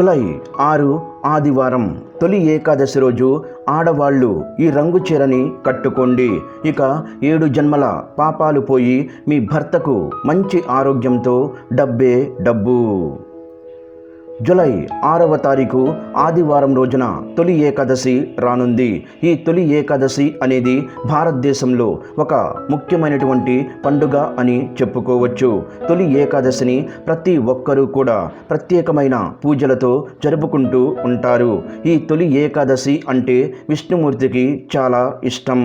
July ఆరు ఆదివారం తొలి ఏకాదశి రోజు ఆడవాళ్ళు ఈ రంగు చీరని కట్టుకోండి. ఇక ఏడు జన్మల పాపాలు పోయి మీ భర్తకు మంచి ఆరోగ్యంతో డబ్బే డబ్బు. జులై ఆరవ తారీఖు ఆదివారం రోజున తొలి ఏకాదశి రానుంది. ఈ తొలి ఏకాదశి అనేది భారతదేశంలో ఒక ముఖ్యమైనటువంటి పండుగ అని చెప్పుకోవచ్చు. తొలి ఏకాదశిని ప్రతి ఒక్కరూ కూడా ప్రత్యేకమైన పూజలతో జరుపుకుంటూ ఉంటారు. ఈ తొలి ఏకాదశి అంటే విష్ణుమూర్తికి చాలా ఇష్టం.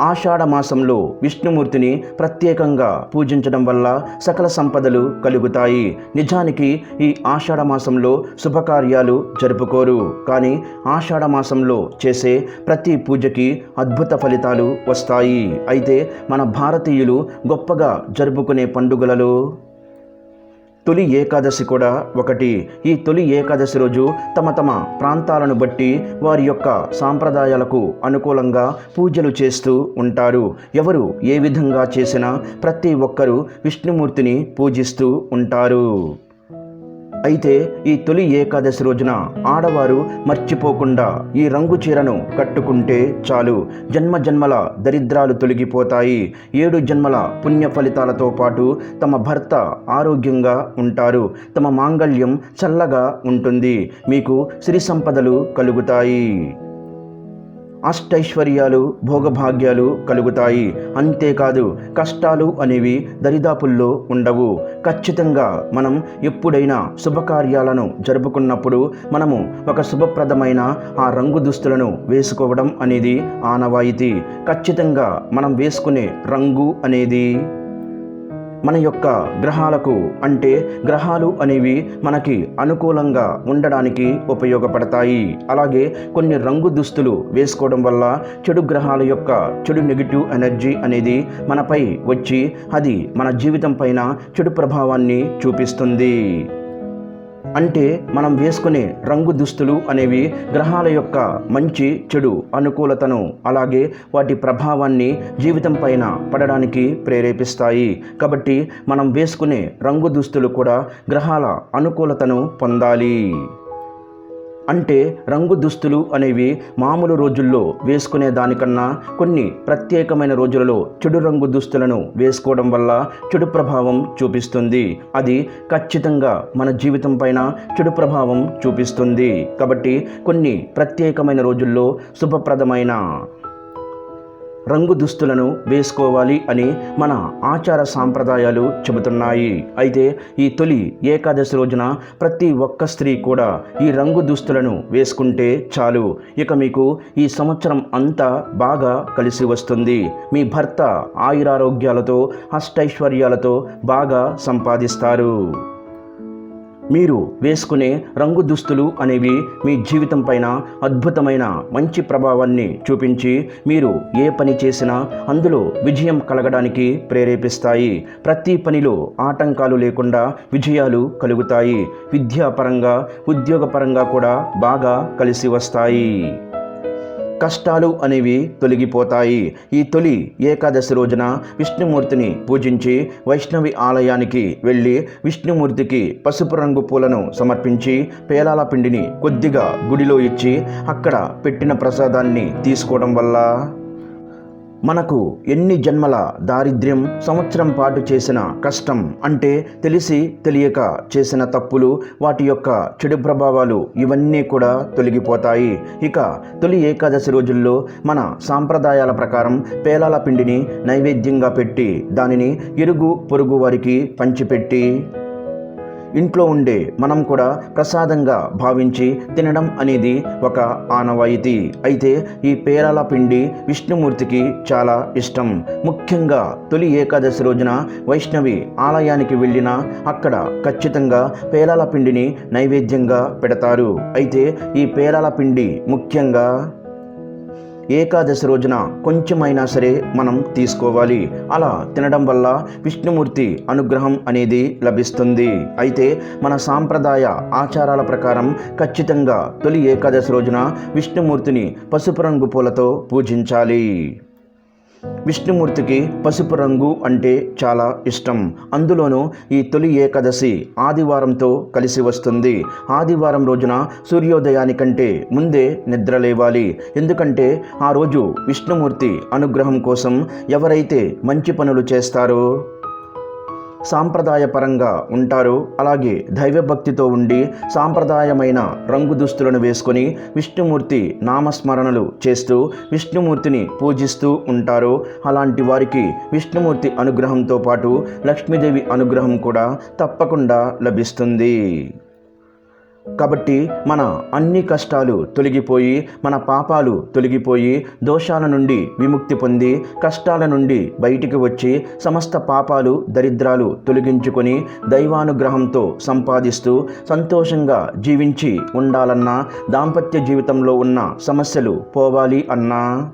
ఆషాఢ మాసంలో విష్ణుమూర్తిని ప్రత్యేకంగా పూజించడం వల్ల సకల సంపదలు కలుగుతాయి. నిజానికి ఈ ఆషాఢ మాసంలో శుభకార్యాలు జరుపుకోరు. కానీ ఆషాఢ మాసంలో చేసే ప్రతి పూజకి అద్భుత ఫలితాలు వస్తాయి. అయితే మన భారతీయులు గొప్పగా జరుపుకునే పండుగలలో తొలి ఏకాదశి కూడా ఒకటి. ఈ తొలి ఏకాదశి రోజు తమ తమ ప్రాంతాలను బట్టి వారి యొక్క సాంప్రదాయాలకు అనుకూలంగా పూజలు చేస్తూ ఉంటారు. ఎవరు ఏ విధంగా చేసినా ప్రతి ఒక్కరూ విష్ణుమూర్తిని పూజిస్తూ ఉంటారు. అయితే ఈ తొలి ఏకాదశి రోజున ఆడవారు మర్చిపోకుండా ఈ రంగు చీరను కట్టుకుంటే చాలు. జన్మ జన్మల దరిద్రాలు తొలగిపోతాయి. ఏడు జన్మల పుణ్య ఫలితాలతో పాటు తమ భర్త ఆరోగ్యంగా ఉంటారు. తమ మాంగళ్యం చల్లగా ఉంటుంది. మీకు సిరి సంపదలు కలుగుతాయి. అష్టైశ్వర్యాలు భోగభాగ్యాలు కలుగుతాయి. అంతేకాదు కష్టాలు అనేవి దరిదాపుల్లో ఉండవు. ఖచ్చితంగా మనం ఎప్పుడైనా శుభకార్యాలను జరుపుకున్నప్పుడు మనము ఒక శుభప్రదమైన ఆ రంగు దుస్తులను వేసుకోవడం అనేది ఆనవాయితీ. ఖచ్చితంగా మనం వేసుకునే రంగు అనేది మన యొక్క గ్రహాలకు అంటే గ్రహాలు అనేవి మనకి అనుకూలంగా ఉండడానికి ఉపయోగపడతాయి. అలాగే కొన్ని రంగు దుస్తులు వేసుకోవడం వల్ల చెడు గ్రహాల యొక్క చెడు నెగిటివ్ ఎనర్జీ అనేది మనపై వచ్చి అది మన జీవితం పైన చెడు ప్రభావాన్ని చూపిస్తుంది. అంటే మనం వేసుకునే రంగు దుస్తులు అనేవి గ్రహాల యొక్క మంచి చెడు అనుకూలతను అలాగే వాటి ప్రభావాన్ని జీవితం పైన పడడానికి ప్రేరేపిస్తాయి. కాబట్టి మనం వేసుకునే రంగు దుస్తులు కూడా గ్రహాల అనుకూలతను పొందాలి. అంటే రంగు దుస్తులు అనేవి మామూలు రోజుల్లో వేసుకునే దానికన్నా కొన్ని ప్రత్యేకమైన రోజులలో చెడు రంగు దుస్తులను వేసుకోవడం వల్ల చెడు ప్రభావం చూపిస్తుంది. అది ఖచ్చితంగా మన జీవితం పైన చెడు ప్రభావం చూపిస్తుంది. కాబట్టి కొన్ని ప్రత్యేకమైన రోజుల్లో శుభప్రదమైన రంగు దుస్తులను వేసుకోవాలి అని మన ఆచార సాంప్రదాయాలు చెబుతున్నాయి. అయితే ఈ తొలి ఏకాదశి రోజున ప్రతి ఒక్క స్త్రీ కూడా ఈ రంగు దుస్తులను వేసుకుంటే చాలు. ఇక మీకు ఈ సంవత్సరం అంతా బాగా కలిసి వస్తుంది. మీ భర్త ఆయురారోగ్యాలతో అష్టైశ్వర్యాలతో బాగా సంపాదిస్తారు. మీరు వేసుకునే రంగు దుస్తులు అనేవి మీ జీవితం పైన అద్భుతమైన మంచి ప్రభావాన్ని చూపించి మీరు ఏ పని చేసినా అందులో విజయం కలగడానికి ప్రేరేపిస్తాయి. ప్రతి పనిలో ఆటంకాలు లేకుండా విజయాలు కలుగుతాయి. విద్యాపరంగా ఉద్యోగపరంగా కూడా బాగా కలిసి వస్తాయి. కష్టాలు అనేవి తొలగిపోతాయి. ఈ తొలి ఏకాదశి రోజున విష్ణుమూర్తిని పూజించి వైష్ణవి ఆలయానికి వెళ్ళి విష్ణుమూర్తికి పసుపు రంగు పూలను సమర్పించి పేలాల పిండిని కొద్దిగా గుడిలో ఇచ్చి అక్కడ పెట్టిన ప్రసాదాన్ని తీసుకోవడం వల్ల మనకు ఎన్ని జన్మల దారిద్ర్యం సంవత్సరం పాటు చేసిన కష్టం అంటే తెలిసి తెలియక చేసిన తప్పులు వాటి యొక్క చెడు ప్రభావాలు ఇవన్నీ కూడా తొలగిపోతాయి. ఇక తొలి ఏకాదశి రోజుల్లో మన సాంప్రదాయాల ప్రకారం పేలాల పిండిని నైవేద్యంగా పెట్టి దానిని ఇరుగు పొరుగు వారికి పంచిపెట్టి ఇంట్లో ఉండే మనం కూడా ప్రసాదంగా భావించి తినడం అనేది ఒక ఆనవాయితీ. అయితే ఈ పేరాల పిండి విష్ణుమూర్తికి చాలా ఇష్టం. ముఖ్యంగా తొలి ఏకాదశి రోజున వైష్ణవి ఆలయానికి వెళ్ళిన అక్కడ ఖచ్చితంగా పేలాల పిండిని నైవేద్యంగా పెడతారు. అయితే ఈ పేలాల పిండి ముఖ్యంగా ఏకాదశి రోజున కొంచెమైనా సరే మనం తీసుకోవాలి. అలా తినడం వల్ల విష్ణుమూర్తి అనుగ్రహం అనేది లభిస్తుంది. అయితే మన సాంప్రదాయ ఆచారాల ప్రకారం ఖచ్చితంగా తొలి ఏకాదశి రోజున విష్ణుమూర్తిని పసుపు రంగు పూలతో పూజించాలి. విష్ణుమూర్తికి పసుపు రంగు అంటే చాలా ఇష్టం. అందులోనూ ఈ తొలి ఏకాదశి ఆదివారంతో కలిసి వస్తుంది. ఆదివారం రోజున సూర్యోదయానికంటే ముందే నిద్ర లేవాలి. ఎందుకంటే ఆ రోజు విష్ణుమూర్తి అనుగ్రహం కోసం ఎవరైతే మంచి పనులు చేస్తారో సాంప్రదాయపరంగా ఉంటారు. అలాగే దైవభక్తితో ఉండి సాంప్రదాయమైన రంగు దుస్తులను వేసుకొని విష్ణుమూర్తి నామస్మరణలు చేస్తూ విష్ణుమూర్తిని పూజిస్తూ ఉంటారు. అలాంటి వారికి విష్ణుమూర్తి అనుగ్రహంతో పాటు లక్ష్మీదేవి అనుగ్రహం కూడా తప్పకుండా లభిస్తుంది. కాబట్టి మన అన్ని కష్టాలు తొలగిపోయి మన పాపాలు తొలగిపోయి దోషాల నుండి విముక్తి పొంది కష్టాల నుండి బయటికి వచ్చి సమస్త పాపాలు దరిద్రాలు తొలగించుకొని దైవానుగ్రహంతో సంపాదిస్తూ సంతోషంగా జీవించి ఉండాలన్నా దాంపత్య జీవితంలో ఉన్న సమస్యలు పోవాలి అన్నా.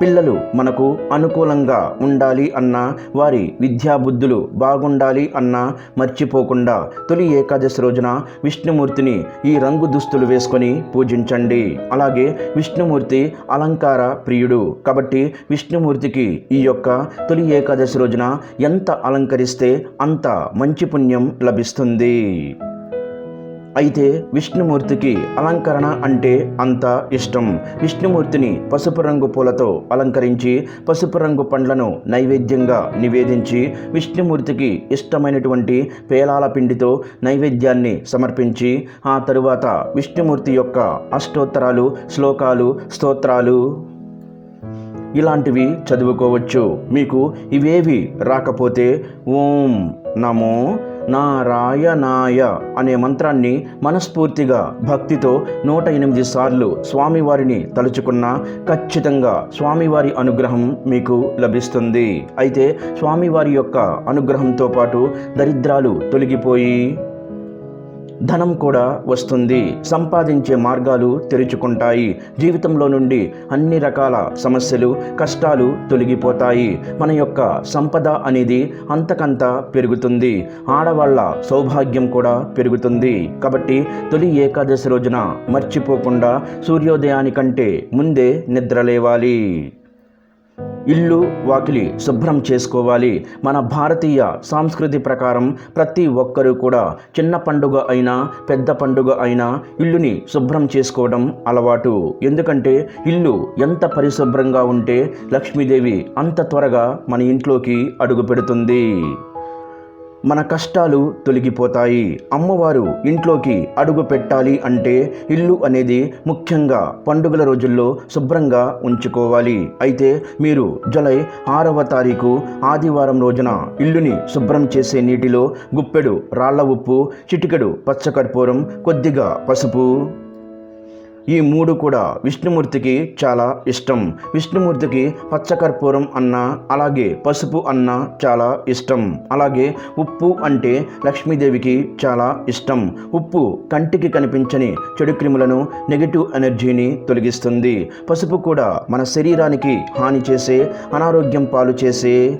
పిల్లలు మనకు అనుకూలంగా ఉండాలి అన్న వారి విద్యాబుద్ధులు బాగుండాలి అన్న మర్చిపోకుండా తొలి ఏకాదశి రోజున విష్ణుమూర్తిని ఈ రంగు దుస్తులు వేసుకొని పూజించండి. అలాగే విష్ణుమూర్తి అలంకార ప్రియుడు. కాబట్టి విష్ణుమూర్తికి ఈ యొక్క తొలి ఏకాదశి రోజున ఎంత అలంకరిస్తే అంత మంచి పుణ్యం లభిస్తుంది. అయితే విష్ణుమూర్తికి అలంకరణ అంటే అంత ఇష్టం. విష్ణుమూర్తిని పసుపు రంగు పూలతో అలంకరించి పసుపు రంగు పండ్లను నైవేద్యంగా నివేదించి విష్ణుమూర్తికి ఇష్టమైనటువంటి పేలాల పిండితో నైవేద్యాన్ని సమర్పించి ఆ తరువాత విష్ణుమూర్తి యొక్క అష్టోత్తరాలు శ్లోకాలు స్తోత్రాలు ఇలాంటివి చదువుకోవచ్చు. మీకు ఇవేవి రాకపోతే ఓం నమో నారాయణాయ అనే మంత్రాన్ని మనస్ఫూర్తిగా భక్తితో నూట ఎనిమిది సార్లు స్వామివారిని తలుచుకున్న ఖచ్చితంగా స్వామివారి అనుగ్రహం మీకు లభిస్తుంది. అయితే స్వామివారి యొక్క అనుగ్రహంతో పాటు దరిద్రాలు తొలగిపోయి ధనం కూడా వస్తుంది. సంపాదించే మార్గాలు తెరుచుకుంటాయి. జీవితంలో నుండి అన్ని రకాల సమస్యలు కష్టాలు తొలగిపోతాయి. మన యొక్క సంపద అనేది అంతకంత పెరుగుతుంది. ఆడవాళ్ళ సౌభాగ్యం కూడా పెరుగుతుంది. కాబట్టి తొలి ఏకాదశి రోజున మర్చిపోకుండా సూర్యోదయానికంటే ముందే నిద్రలేవాలి ఇల్లు వాకిలి శుభ్రం చేసుకోవాలి. మన భారతీయ సంస్కృతి ప్రకారం ప్రతి ఒక్కరూ కూడా చిన్న పండుగ అయినా పెద్ద పండుగ అయినా ఇల్లుని శుభ్రం చేసుకోవడం అలవాటు. ఎందుకంటే ఇల్లు ఎంత పరిశుభ్రంగా ఉంటే లక్ష్మీదేవి అంత త్వరగా మన ఇంట్లోకి అడుగు పెడుతుంది. మన కష్టాలు తొలగిపోతాయి. అమ్మవారు ఇంట్లోకి అడుగు పెట్టాలి అంటే ఇల్లు అనేది ముఖ్యంగా పండుగల రోజుల్లో శుభ్రంగా ఉంచుకోవాలి. అయితే మీరు జులై ఆరవ తారీఖు ఆదివారం రోజున ఇల్లుని శుభ్రం చేసే నీటిలో గుప్పెడు రాళ్ళ ఉప్పు చిటికెడు పచ్చకర్పూరం కొద్దిగా పసుపు ఈ మూడు కూడా విష్ణుమూర్తికి చాలా ఇష్టం. విష్ణుమూర్తికి పచ్చకర్పూరం అన్న అలాగే పసుపు అన్న చాలా ఇష్టం. అలాగే ఉప్పు అంటే లక్ష్మీదేవికి చాలా ఇష్టం. ఉప్పు కంటికి కనిపించని చెడు క్రిములను నెగిటివ్ ఎనర్జీని తొలగిస్తుంది. పసుపు కూడా మన శరీరానికి హాని చేసే అనారోగ్యం పాలు చేసే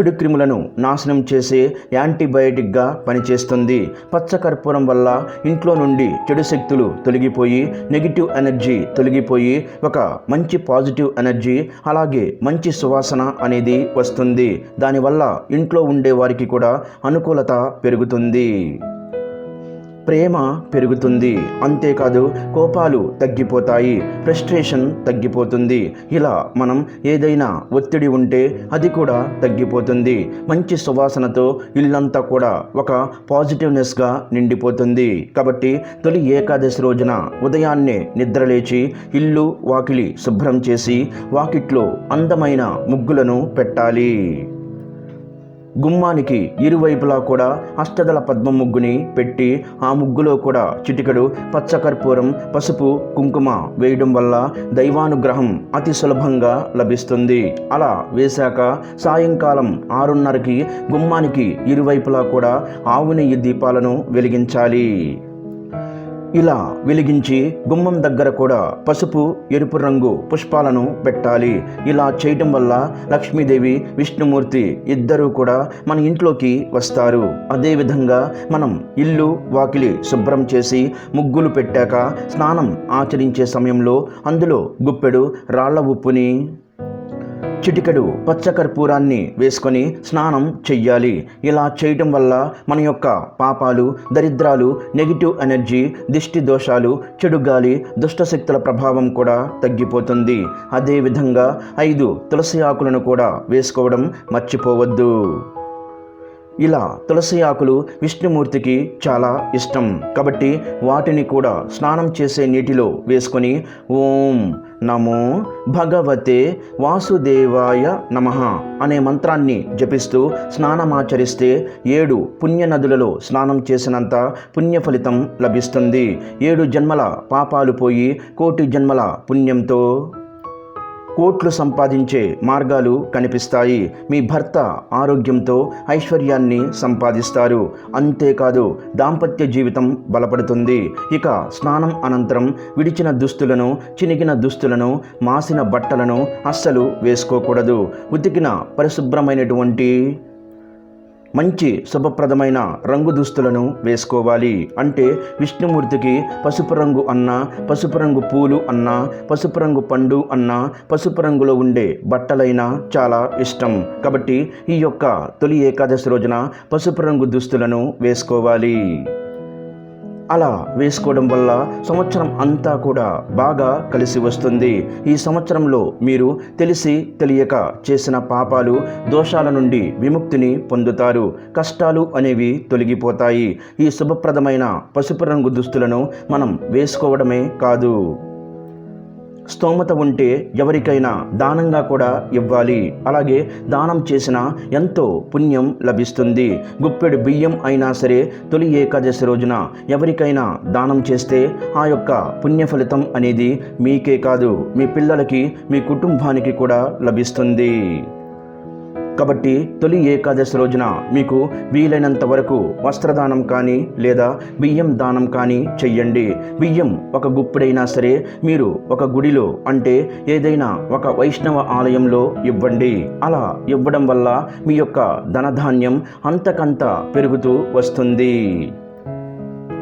చెడు క్రిములను నాశనం చేసే యాంటీబయాటిక్గా పనిచేస్తుంది. పచ్చకర్పూరం వల్ల ఇంట్లో నుండి చెడు శక్తులు తొలగిపోయి నెగిటివ్ ఎనర్జీ తొలగిపోయి ఒక మంచి పాజిటివ్ ఎనర్జీ అలాగే మంచి సువాసన అనేది వస్తుంది. దానివల్ల ఇంట్లో ఉండే వారికి కూడా అనుకూలత పెరుగుతుంది. ప్రేమ పెరుగుతుంది. అంతేకాదు కోపాలు తగ్గిపోతాయి. ఫ్రస్ట్రేషన్ తగ్గిపోతుంది. ఇలా మనం ఏదైనా ఒత్తిడి ఉంటే అది కూడా తగ్గిపోతుంది. మంచి సువాసనతో ఇల్లంతా కూడా ఒక పాజిటివ్నెస్గా నిండిపోతుంది. కాబట్టి తొలి ఏకాదశి రోజున ఉదయాన్నే నిద్రలేచి ఇల్లు వాకిలి శుభ్రం చేసి వాకిట్లో అందమైన ముగ్గులను పెట్టాలి. గుమ్మానికి ఇరువైపులా కూడా అష్టదళ పద్మ ముగ్గుని పెట్టి ఆ ముగ్గులో కూడా చిటికడు పచ్చకర్పూరం పసుపు కుంకుమ వేయడం వల్ల దైవానుగ్రహం అతి సులభంగా లభిస్తుంది. అలా వేశాక సాయంకాలం ఆరున్నరకి గుమ్మానికి ఇరువైపులా కూడా ఆవు నెయ్యి దీపాలను వెలిగించాలి. ఇలా వెలిగించి గుమ్మం దగ్గర కూడా పసుపు ఎరుపు రంగు పుష్పాలను పెట్టాలి. ఇలా చేయటం వల్ల లక్ష్మీదేవి విష్ణుమూర్తి ఇద్దరూ కూడా మన ఇంట్లోకి వస్తారు. అదేవిధంగా మనం ఇల్లు వాకిలి శుభ్రం చేసి ముగ్గులు పెట్టాక స్నానం ఆచరించే సమయంలో అందులో గుప్పెడు రాళ్ళ ఉప్పుని చిటికెడు పచ్చకర్పూరాన్ని వేసుకొని స్నానం చెయ్యాలి. ఇలా చేయటం వల్ల మన యొక్క పాపాలు దరిద్రాలు నెగిటివ్ ఎనర్జీ దిష్టి దోషాలు చెడు గాలి దుష్టశక్తుల ప్రభావం కూడా తగ్గిపోతుంది. అదేవిధంగా ఐదు తులసి ఆకులను కూడా వేసుకోవడం మర్చిపోవద్దు. ఇలా తులసి ఆకులు విష్ణుమూర్తికి చాలా ఇష్టం. కాబట్టి వాటిని కూడా స్నానం చేసే నీటిలో వేసుకొని ఓం నమో భగవతే వాసుదేవాయ నమ అనే మంత్రాన్ని జపిస్తూ స్నానమాచరిస్తే ఏడు పుణ్య నదులలో స్నానం చేసినంత పుణ్య ఫలితం లభిస్తుంది. ఏడు జన్మల పాపాలు పోయి కోటి జన్మల పుణ్యంతో కోట్లు సంపాదించే మార్గాలు కనిపిస్తాయి. మీ భర్త ఆరోగ్యంతో ఐశ్వర్యాన్ని సంపాదిస్తారు. అంతేకాదు దాంపత్య జీవితం బలపడుతుంది. ఇక స్నానం అనంతరం విడిచిన దుస్తులను చినిగిన దుస్తులను మాసిన బట్టలను అస్సలు వేసుకోకూడదు. ఉతికిన పరిశుభ్రమైనటువంటి మంచి శుభప్రదమైన రంగు దుస్తులను వేసుకోవాలి. అంటే విష్ణుమూర్తికి పసుపు రంగు అన్న పసుపు రంగు పూలు అన్న పసుపు రంగు పండు అన్న పసుపు రంగులో ఉండే బట్టలైనా చాలా ఇష్టం. కాబట్టి ఈ యొక్క తొలి ఏకాదశి రోజున పసుపు రంగు దుస్తులను వేసుకోవాలి. అలా వేసుకోవడం వల్ల సంవత్సరం అంతా కూడా బాగా కలిసి వస్తుంది. ఈ సంవత్సరంలో మీరు తెలిసి తెలియక చేసిన పాపాలు దోషాల నుండి విముక్తిని పొందుతారు. కష్టాలు అనేవి తొలగిపోతాయి. ఈ శుభప్రదమైన పసుపు రంగు దుస్తులను మనం వేసుకోవడమే కాదు. స్తోమత ఉంటే ఎవరికైనా దానంగా కూడా ఇవ్వాలి. అలాగే దానం చేసిన ఎంతో పుణ్యం లభిస్తుంది. గుప్పెడు బియ్యం అయినా సరే తొలి ఏకాదశి రోజున ఎవరికైనా దానం చేస్తే ఆ యొక్క పుణ్య ఫలితం అనేది మీకే కాదు. మీ పిల్లలకి మీ కుటుంబానికి కూడా లభిస్తుంది. కాబట్టి తొలి ఏకాదశి రోజున మీకు వీలైనంత వరకు వస్త్రదానం కానీ లేదా బియ్యం దానం కానీ చెయ్యండి. బియ్యం ఒక గుప్పుడైనా సరే మీరు ఒక గుడిలో అంటే ఏదైనా ఒక వైష్ణవ ఆలయంలో ఇవ్వండి. అలా ఇవ్వడం వల్ల మీ యొక్క ధనధాన్యం అంతకంత పెరుగుతూ వస్తుంది.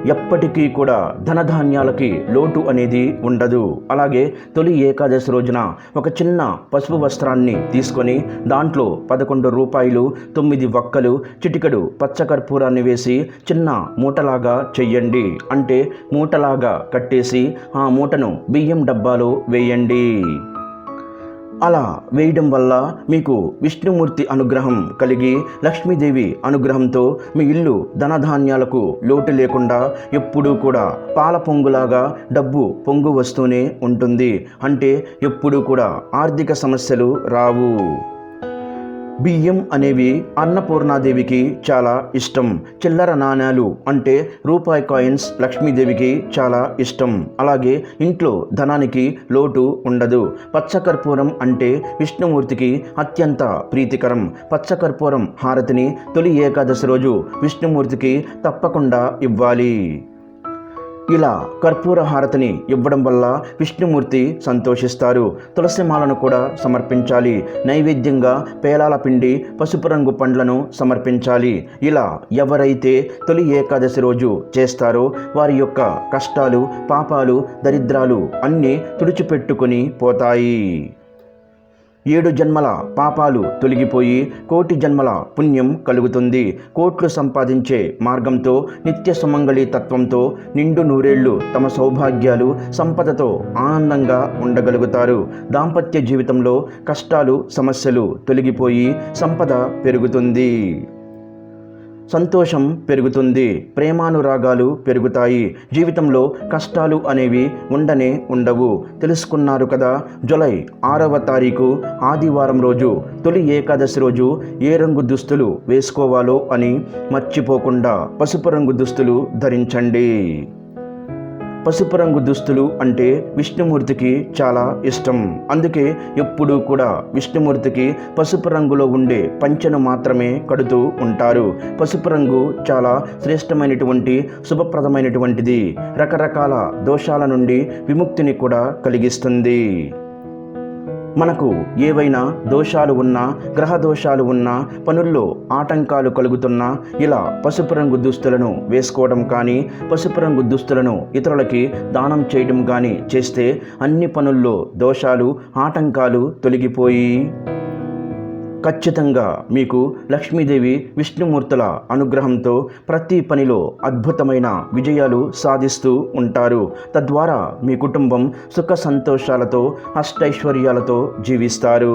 ఎప్పటికీ కూడా ధనధాన్యాలకి లోటు అనేది ఉండదు. అలాగే తొలి ఏకాదశి రోజున ఒక చిన్న పసుపు వస్త్రాన్ని తీసుకొని దాంట్లో పదకొండు రూపాయలు తొమ్మిది వక్కలు చిటికడు పచ్చకర్పూరాన్ని వేసి చిన్న మూటలాగా చెయ్యండి. అంటే మూటలాగా కట్టేసి ఆ మూటను బియ్యం డబ్బాలో వేయండి. అలా వేయడం వల్ల మీకు విష్ణుమూర్తి అనుగ్రహం కలిగి లక్ష్మీదేవి అనుగ్రహంతో మీ ఇల్లు ధనధాన్యాలకు లోటు లేకుండా ఎప్పుడూ కూడా పాల పొంగులాగా డబ్బు పొంగు వస్తూనే ఉంటుంది. అంటే ఎప్పుడూ కూడా ఆర్థిక సమస్యలు రావు. బియ్యం అనేవి అన్నపూర్ణాదేవికి చాలా ఇష్టం. చిల్లర నాణ్యాలు అంటే రూపాయి కాయిన్స్ లక్ష్మీదేవికి చాలా ఇష్టం. అలాగే ఇంట్లో ధనానికి లోటు ఉండదు. పచ్చకర్పూరం అంటే విష్ణుమూర్తికి అత్యంత ప్రీతికరం. పచ్చకర్పూరం హారతిని తొలి ఏకాదశి రోజు విష్ణుమూర్తికి తప్పకుండా ఇవ్వాలి. ఇలా కర్పూర హారతిని ఇవ్వడం వల్ల విష్ణుమూర్తి సంతోషిస్తారు. తులసి మాలను కూడా సమర్పించాలి. నైవేద్యంగా పేలాల పిండి పసుపు రంగు పండ్లను సమర్పించాలి. ఇలా ఎవరైతే తొలి ఏకాదశి రోజు చేస్తారో వారి యొక్క కష్టాలు పాపాలు దరిద్రాలు అన్నీ తుడిచిపెట్టుకుని పోతాయి. ఏడు జన్మల పాపాలు తొలగిపోయి కోటి జన్మల పుణ్యం కలుగుతుంది. కోట్లు సంపాదించే మార్గంతో నిత్య సుమంగళి తత్వంతో నిండు నూరేళ్ళు తమ సౌభాగ్యాలు సంపదతో ఆనందంగా ఉండగలుగుతారు. దాంపత్య జీవితంలో కష్టాలు సమస్యలు తొలగిపోయి సంపద పెరుగుతుంది. సంతోషం పెరుగుతుంది ప్రేమానురాగాలు పెరుగుతాయి జీవితంలో కష్టాలు అనేవి ఉండనే ఉండవు. తెలుసుకున్నారు కదా జులై ఆరవ తారీఖు ఆదివారం రోజు తొలి ఏకాదశి రోజు ఏ రంగు దుస్తులు వేసుకోవాలో అని మర్చిపోకుండా పసుపు రంగు దుస్తులు ధరించండి. పసుపు రంగు దుస్తులు అంటే విష్ణుమూర్తికి చాలా ఇష్టం. అందుకే ఎప్పుడూ కూడా విష్ణుమూర్తికి పసుపు రంగులో ఉండే పంచను మాత్రమే కడుతూ ఉంటారు. పసుపు రంగు చాలా శ్రేష్టమైనటువంటి శుభప్రదమైనటువంటిది. రకరకాల దోషాల నుండి విముక్తిని కూడా కలిగిస్తుంది. మనకు ఏవైనా దోషాలు ఉన్నా గ్రహ దోషాలు ఉన్నా పనుల్లో ఆటంకాలు కలుగుతున్నా ఇలా పసుపు రంగు దుస్తులను వేసుకోవడం కానీ పసుపు రంగు దుస్తులను ఇతరులకి దానం చేయడం కానీ చేస్తే అన్ని పనుల్లో దోషాలు ఆటంకాలు తొలగిపోయి ఖచ్చితంగా మీకు లక్ష్మీదేవి విష్ణుమూర్తుల అనుగ్రహంతో ప్రతి పనిలో అద్భుతమైన విజయాలు సాధిస్తూ ఉంటారు. తద్వారా మీ కుటుంబం సుఖ సంతోషాలతో అష్టైశ్వర్యాలతో జీవిస్తారు.